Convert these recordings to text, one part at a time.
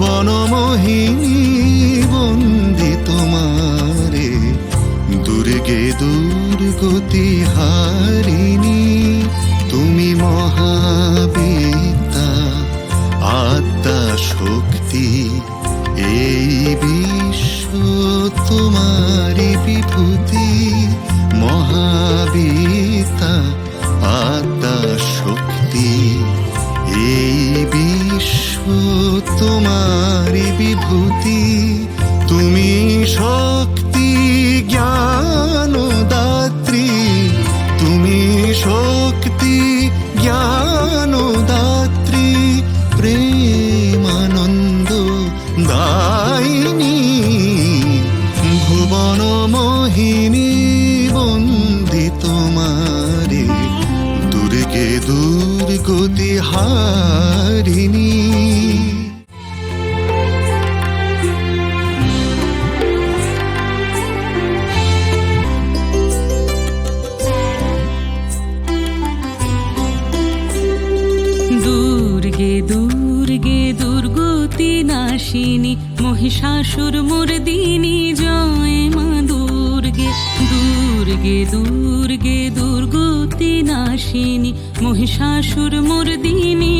বনমোহিনী বন্দি তোমারে। দুর্গে দুর্গতি হারিণী শাশুর মোর দিনী জয় মা দুর্গে দুর্গে দুর্গে দুর্গতি নাশিনী। মহিষাসুর মুরদিনী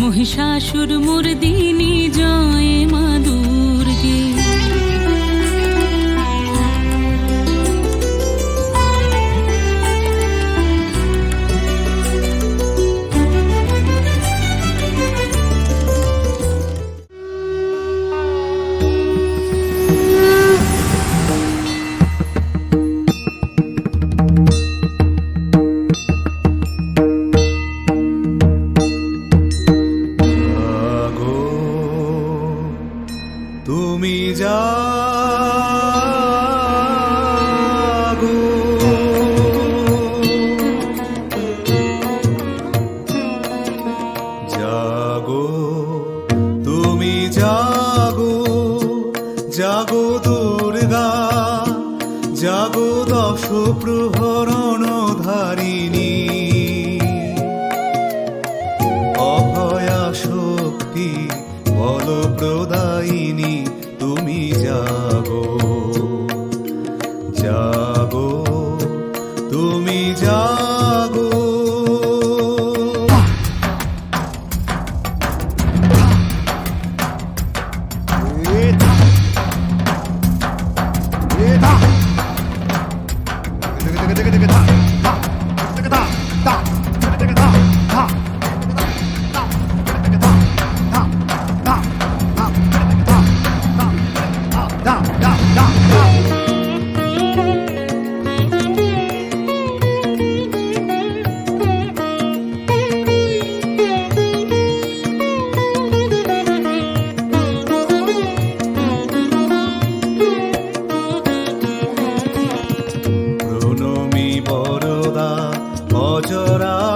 মহিষাসুর মুরদিনী জয় মাদুর। জাগো জাগো দুর্গা জাগো দশ বড়দা অজরা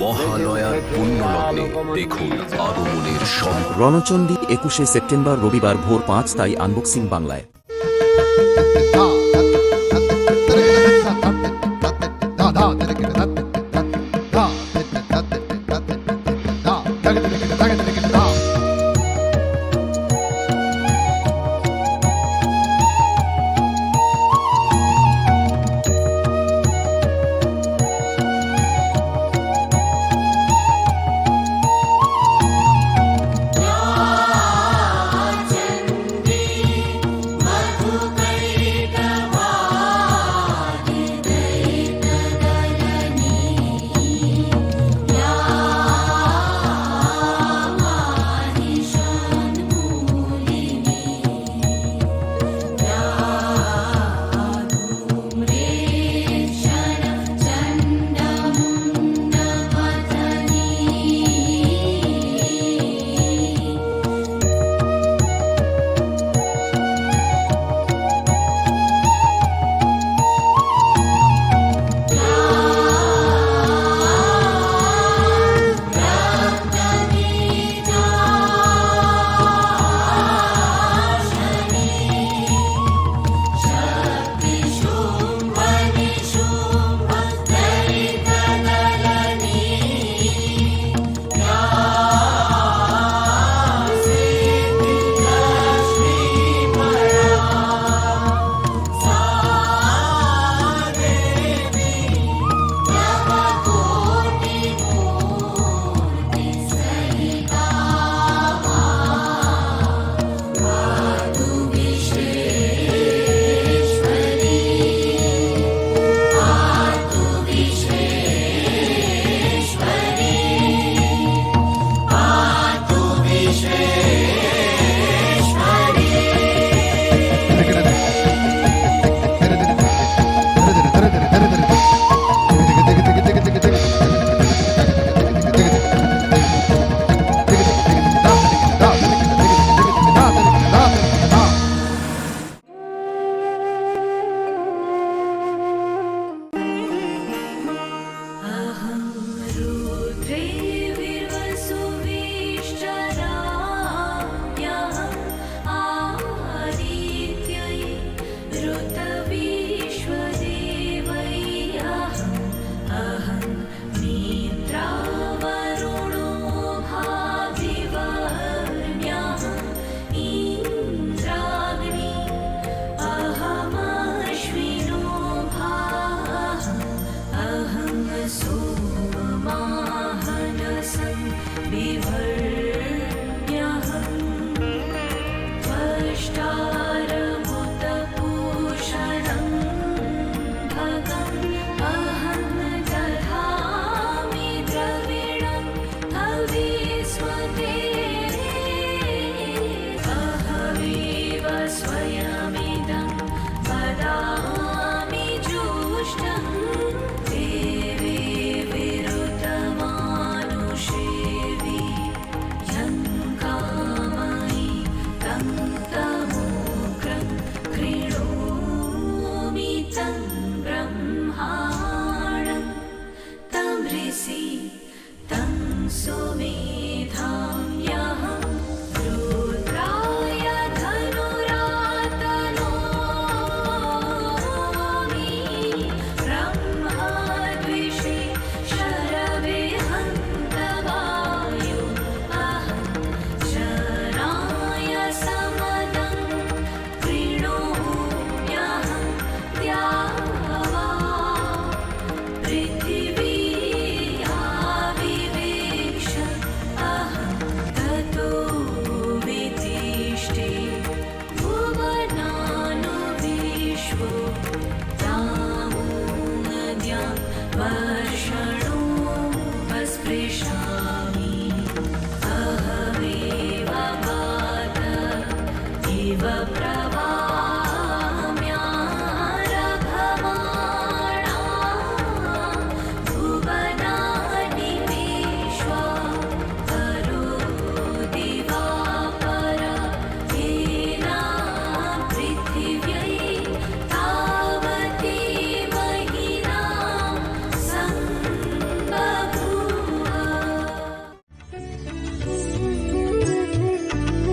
মহালয়ার পুণ্যলগ্নে একুশে সেপ্টেম্বর রবিবার ভোর পাঁচ তাই আনবক্সিং বাংলায়।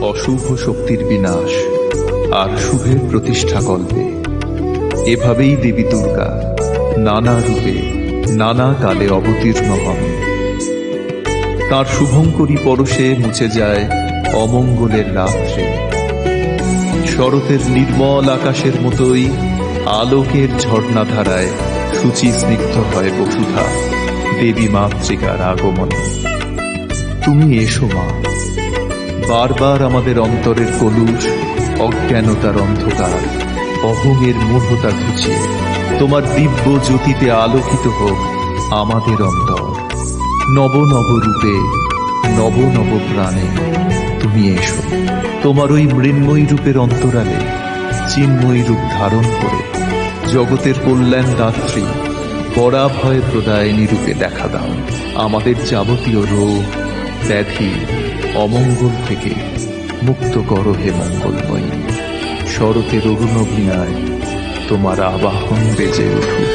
অশুভ শক্তির বিনাশ আর শুভের প্রতিষ্ঠা কল্পে। এভাবেই দেবী দুর্গা নানা রূপে, নানা কালে অবতীর্ণ হন। তার শুভঙ্করী পরশে মুছে যায় অমঙ্গলের রাত্রে। শরতের নির্মল আকাশের মতোই আলোকের ঝর্ণাধারায় সূচি স্নিগ্ধ হয় বসুধা দেবী মাতৃকার আগমন। তুমি এসো মা। বারবার আমাদের অন্তরের কলুষ, অজ্ঞানতার অন্ধকার অহংের মূঢ়তা ঘুচিয়ে তোমার দিব্য জ্যোতিতে আলোকিত হোক আমাদের অন্তর। নব নব রূপে, নব নব প্রাণে তুমি এসো। তোমার ওই মৃন্ময়ী রূপের অন্তরালে, চিন্ময়ী রূপ ধারণ করে জগতের কল্যাণ দাত্রী পরাভয় প্রদায়নী রূপে দেখা দাও। আমাদের যাবতীয় রোগ ব্যাধি অমঙ্গল থেকে মুক্ত করো হে মঙ্গলময়ী শরতের অরুণ অভিনয় তোমার আবাহন বেজে উঠুক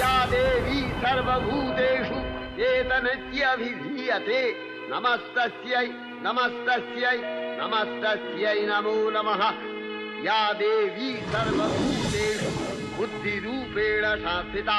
या देवी सर्वभूतेषु चेतनत्यभिधीयते नमस्तस्यै नमस्तस्यै नमस्तस्यै नमो नमः या देवी सर्वभूतेषु बुद्धिरूपेण शास्त्रिता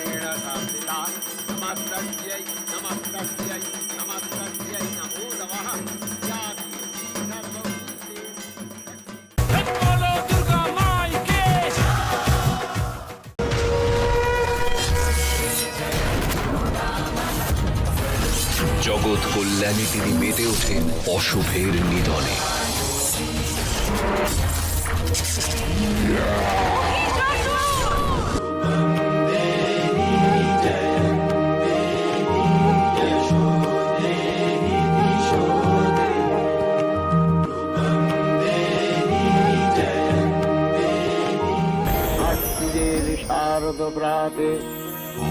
शास्त्रिता नमस्तस्यै नमस्तस्यै नमस्तस्यै नमो नमः या देवी सर्वभूतेषु জগৎ কল্যাণে তিনি মেতে ওঠেন অশুভের নিধনে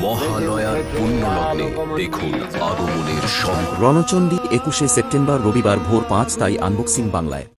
মহালয়ার পুণ্যলগ্নে দেখুন আগমনের সম রণচণ্ডী একুশে সেপ্টেম্বর রবিবার ভোর পাঁচ তাই আনবক্সিং বাংলায়।